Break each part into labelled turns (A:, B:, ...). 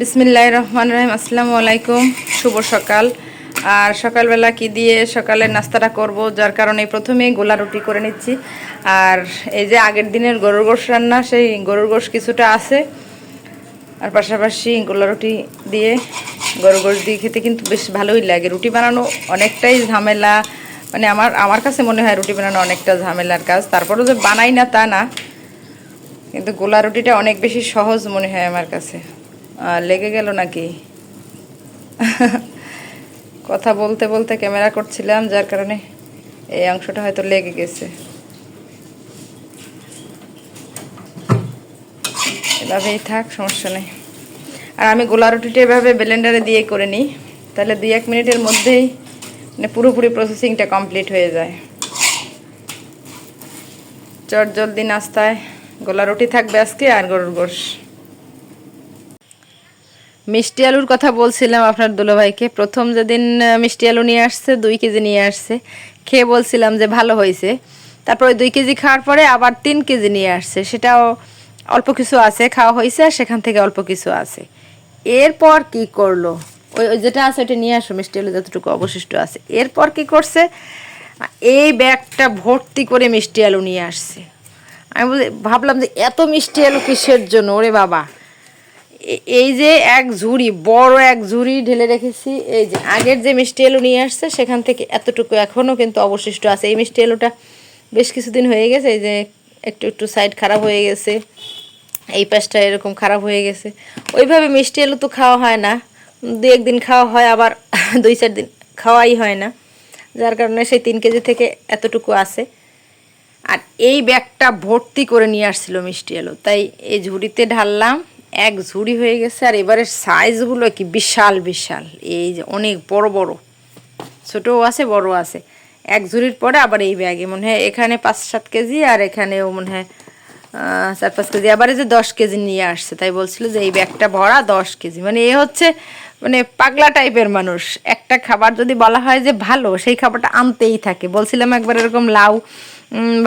A: বিসমিল্লাহ রহমান রহিম, আসসালামু আলাইকুম, শুভ সকাল। আর সকালবেলা কি দিয়ে সকালের নাস্তাটা করব, যার কারণে প্রথমেই গোলা রুটি করে নিচ্ছি। আর এই যে আগের দিনের গরুর গোশ রান্না, সেই গরুর গোশ কিছুটা আছে। আর পাশাপাশি গোলা রুটি দিয়ে গরুর গোশ দিয়ে খেতে কিন্তু বেশ ভালোই লাগে। রুটি বানানো অনেকটাই ঝামেলা মানে আমার আমার কাছে মনে হয় রুটি বানানো অনেকটা ঝামেলার কাজ। তারপরেও যে বানাই না তা না, কিন্তু গোলা রুটিটা অনেক বেশি সহজ মনে হয় আমার কাছে। লেগে গেল নাকি? কথা বলতে বলতে ক্যামেরা করছিলাম, যার কারণে এই অংশটা হয়তো লেগে গেছে। এভাবেই থাক, সমস্যা নেই। আর আমি গোলা রুটিটা এভাবে ব্লেন্ডারে দিয়ে করে নিই, তাহলে দুই এক মিনিটের মধ্যেই মানে পুরোপুরি প্রসেসিংটা কমপ্লিট হয়ে যায়। চট জলদি নাস্তায় গোলা রুটি থাকবে আজকে আর গরুর গোশ। মিষ্টি আলুর কথা বলছিলাম আপনার দুলোভাইকে। প্রথম যেদিন মিষ্টি আলু নিয়ে আসছে, দুই কেজি নিয়ে আসছে। খেয়ে বলছিলাম যে ভালো হয়েছে। তারপরে দুই কেজি খাওয়ার পরে আবার তিন কেজি নিয়ে আসছে। সেটাও অল্প কিছু আছে, খাওয়া হয়েছে আর সেখান থেকে অল্প কিছু আছে। এরপর কি করল? ওই যেটা আছে ওটা নিয়ে আসো, মিষ্টি আলু যতটুকু অবশিষ্ট আছে। এরপর কি করছে? এই ব্যাগটা ভর্তি করে মিষ্টি আলু নিয়ে আসছে। আমি ভাবলাম যে এত মিষ্টি আলু কিসের জন্য? ওরে বাবা। এই যে এক ঝুড়ি, বড় এক ঝুড়ি ঢেলে রেখেছি। এই যে আগের যে মিষ্টি আলু নিয়ে আসছে, সেখান থেকে এতটুকু এখনও কিন্তু অবশিষ্ট আছে। এই মিষ্টি আলুটা বেশ কিছুদিন হয়ে গেছে, এই যে একটু একটু সাইড খারাপ হয়ে গেছে, এই পাশটা এরকম খারাপ হয়ে গেছে। ওইভাবে মিষ্টি আলু তো খাওয়া হয় না। দু একদিন খাওয়া হয়, আবার দুই চার দিন খাওয়াই হয় না। যার কারণে সেই তিন কেজি থেকে এতটুকু আছে। আর এই ব্যাগটা ভর্তি করে নিয়ে আসছিল মিষ্টি আলু তাই এই ঝুড়িতে ঢাললাম। এক ঝুড়ি হয়ে গেছে আর এবারের সাইজগুলো কি বিশাল বিশাল। এই যে অনেক বড় বড়। ছোটও আছে বড় আছে। এক ঝুড়ির পরে আবার এই ব্যাগে মনে হয় এখানে পাঁচ, সাত কেজি আর এখানেও মনে হয় চার, পাঁচ কেজি। আবার এই যে দশ কেজি নিয়ে আসছে, তাই বলছিল যে এই ব্যাগটা ভরা দশ কেজি। মানে এ হচ্ছে মানে পাগলা টাইপের মানুষ। একটা খাবার যদি বলা হয় যে ভালো, সেই খাবারটা আনতেই থাকে। বলছিলাম একবার এরকম লাউ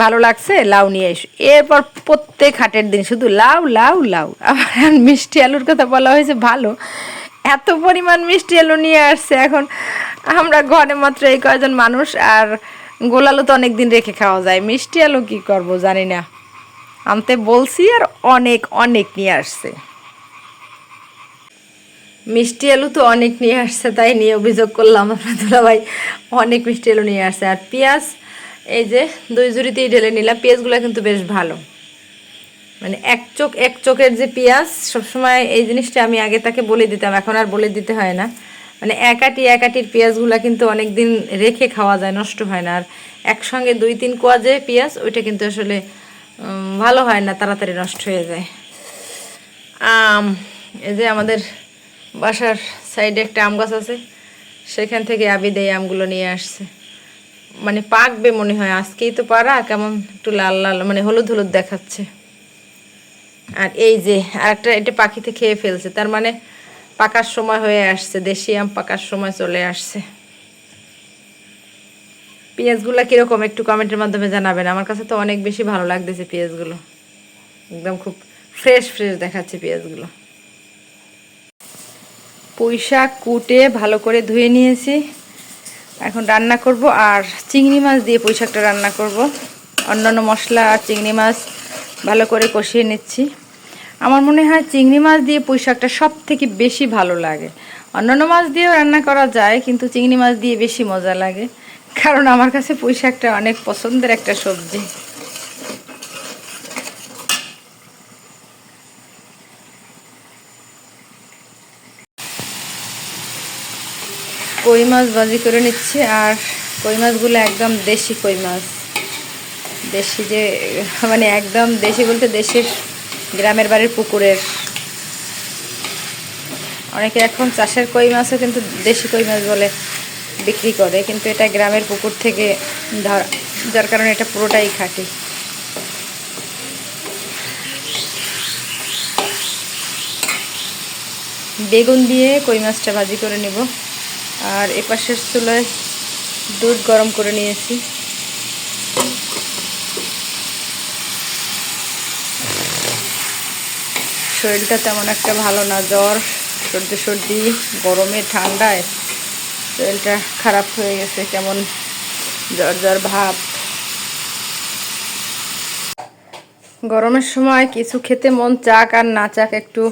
A: ভালো লাগছে, লাউ নিয়ে এসো। এরপর প্রত্যেক হাটের দিন শুধু লাউ লাউ লাউ। আবার মিষ্টি আলুর কথা বলা হয়েছে, ভালো। এত পরিমাণ মিষ্টি আলু নিয়ে আসছে এখন। আমরা ঘরে মাত্র এই কয়জন মানুষ, আর গোলালু তো অনেক দিন রেখে খাওয়া যায়। মিষ্টি আলু কী করব জানি না। আনতে বলছি, আর অনেক অনেক নিয়ে আসছে। মিষ্টি আলু তো অনেক নিয়ে আসছে, তাই নিয়ে অভিযোগ করলাম আপনার ভাই অনেক মিষ্টি আলু নিয়ে আসছে। আর পেঁয়াজ এই যে দুই ঝুড়িতেই ঢেলে নিলাম। পেঁয়াজগুলো কিন্তু বেশ ভালো। মানে এক চোখ এক চোখের যে পেঁয়াজ, সবসময় এই জিনিসটা আমি আগে তাকে বলে দিতাম, এখন আর বলে দিতে হয় না। মানে এক আটি এক পেঁয়াজগুলো কিন্তু অনেক দিন রেখে খাওয়া যায়, নষ্ট হয় না। আর একসঙ্গে দুই তিন কোয়া যে পেঁয়াজ, ওইটা কিন্তু আসলে ভালো হয় না, তাড়াতাড়ি নষ্ট হয়ে যায়। আম, এই যে আমাদের বাসার সাইডে একটা আম গাছ আছে, সেখান থেকে আবিদ এই আমগুলো নিয়ে আসছে। মানে পাকবে মনে হয়, আজকেই তো পারা, কেমন একটু লাল লাল মানে হলুদ হলুদ দেখাচ্ছে। আর এই যে, আরেকটা এটা পাখিতে খেয়ে ফেলছে, তার মানে পাকার সময় হয়ে আসছে, দেশি আম পাকার সময় চলে আসছে। পেঁয়াজগুলো কীরকম একটু কমেন্টের মাধ্যমে জানাবেন, আমার কাছে তো অনেক বেশি ভালো লাগতেছে পেঁয়াজগুলো। একদম খুব ফ্রেশ ফ্রেশ দেখাচ্ছে পেঁয়াজগুলো। পুঁই কুটে ভালো করে ধুয়ে নিয়েছি। এখন রান্না করব আর চিংড়ি মাছ দিয়ে পুঁই শাকটা রান্না করব। অন্যান্য মশলা আর চিংড়ি মাছ ভালো করে কষিয়ে নিচ্ছি। আমার মনে হয় চিংড়ি মাছ দিয়ে পুঁই শাকটা সব থেকে বেশি ভালো লাগে। অন্যান্য মাছ দিয়েও রান্না করা যায়, কিন্তু চিংড়ি মাছ দিয়ে বেশি মজা লাগে। কারণ আমার কাছে পুঁই শাকটা অনেক পছন্দের একটা সবজি। কই মাছ ভাজি করে নিচ্ছি আর কই মাছগুলো একদম দেশি কই মাছ। দেশি যে মানে একদম দেশি বলতে দেশের গ্রামের বাড়ির পুকুরের। অনেকে এখন চাষের কই মাছও কিন্তু দেশি কই মাছ বলে বিক্রি করে, কিন্তু এটা গ্রামের পুকুর থেকে ধর, যার কারণে এটা পুরোটাই খাঁটি। বেগুন দিয়ে কই মাছটা ভাজি করে নেব। আর এপাশের চুলায় দুধ গরম করে নিয়েছি। শরীরটা তেমন একটা ভালো না, জ্বর, সর্দি সর্দি, গরমে, ঠান্ডায়। শরীরটা খারাপ হয়ে গেছে, কেমন জ্বর জ্বর ভাব। গরমের সময় কিছু খেতে মন চাক আর না চাক, একটু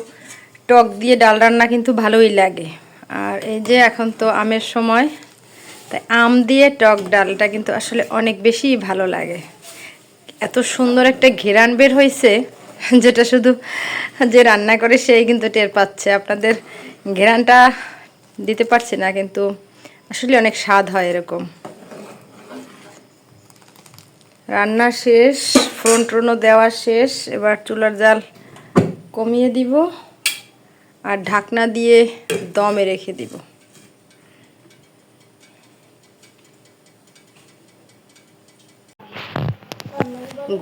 A: টক দিয়ে ডাল রান্না কিন্তু ভালোই লাগে। আর এই যে এখন তো আমের সময়, তাই আম দিয়ে টক ডালটা কিন্তু আসলে অনেক বেশি ভালো লাগে। এত সুন্দর একটা ঘেরান বের হয়েছে যেটা শুধু যে রান্না করে সেই কিন্তু টের পাচ্ছে। আপনাদের ঘেরানটা দিতে পারছি না, কিন্তু আসলে অনেক স্বাদ হয় এরকম। রান্না শেষ ফোড়ন টোড়নও দেওয়া শেষ, এবার চুলার জাল কমিয়ে দিব। আর ঢাকনা দিয়ে দমে রেখে দিব।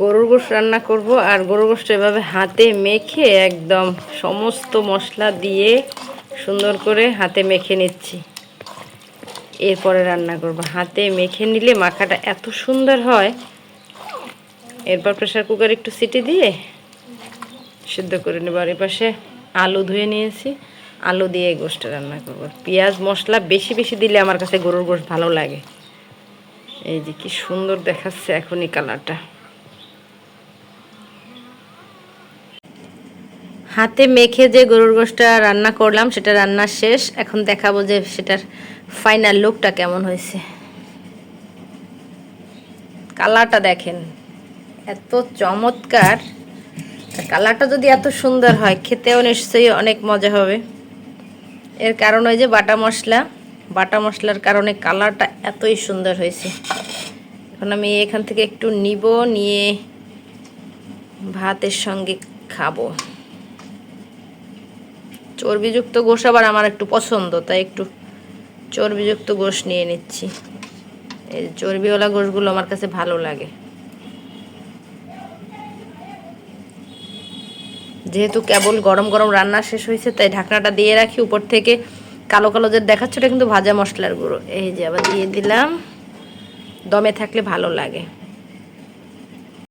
A: গরুর গোশ রান্না করব আর গরুর গোশটা এভাবে হাতে মেখে একদম সমস্ত মশলা দিয়ে সুন্দর করে হাতে মেখে নিচ্ছি। এরপরে রান্না করব। হাতে মেখে নিলে মাখাটা এত সুন্দর হয়। এরপর প্রেশার কুকার একটু সিটি দিয়ে সিদ্ধ করে নেব। আর এপাশে আলু ধুয়ে নিয়েছি। আলু দিয়ে গোশটা রান্না করব। পেঁয়াজ মশলা বেশি বেশি দিলে আমার কাছে গরুর গোশ ভালো লাগে। এই যে কি সুন্দর দেখাচ্ছে এখনই কালারটা। হাতে মেখে যে গরুর গোশটা রান্না করলাম, সেটা রান্না শেষ। এখন দেখাবো যে সেটার ফাইনাল লুকটা কেমন হয়েছে। কালারটা দেখেন, এত চমৎকার। কালারটা যদি এত সুন্দর হয়, খেতেও নিশ্চয়ই অনেক মজা হবে। এর কারণ ওই যে বাটা মশলা, বাটা মশলার কারণে কালারটা এতই সুন্দর হয়েছে। এখন আমি এখান থেকে একটু নিব, নিয়ে ভাতের সঙ্গে খাব। চর্বিযুক্ত গোশ আবার আমার একটু পছন্দ, তাই একটু চর্বিযুক্ত গোশ নিয়ে নিচ্ছি। এই চর্বিওয়ালা গোশগুলো আমার কাছে ভালো লাগে। যেহেতু কেবল গরম গরম রান্না শেষ হয়েছে, তাই ঢাকনাটা দিয়ে রাখি উপর থেকে। কালো কালো যে দেখাচ্ছে কিন্তু ভাজা মশলার গুঁড়ো। এই যে আবার দিয়ে দিলাম। দমে থাকলে ভালো লাগে।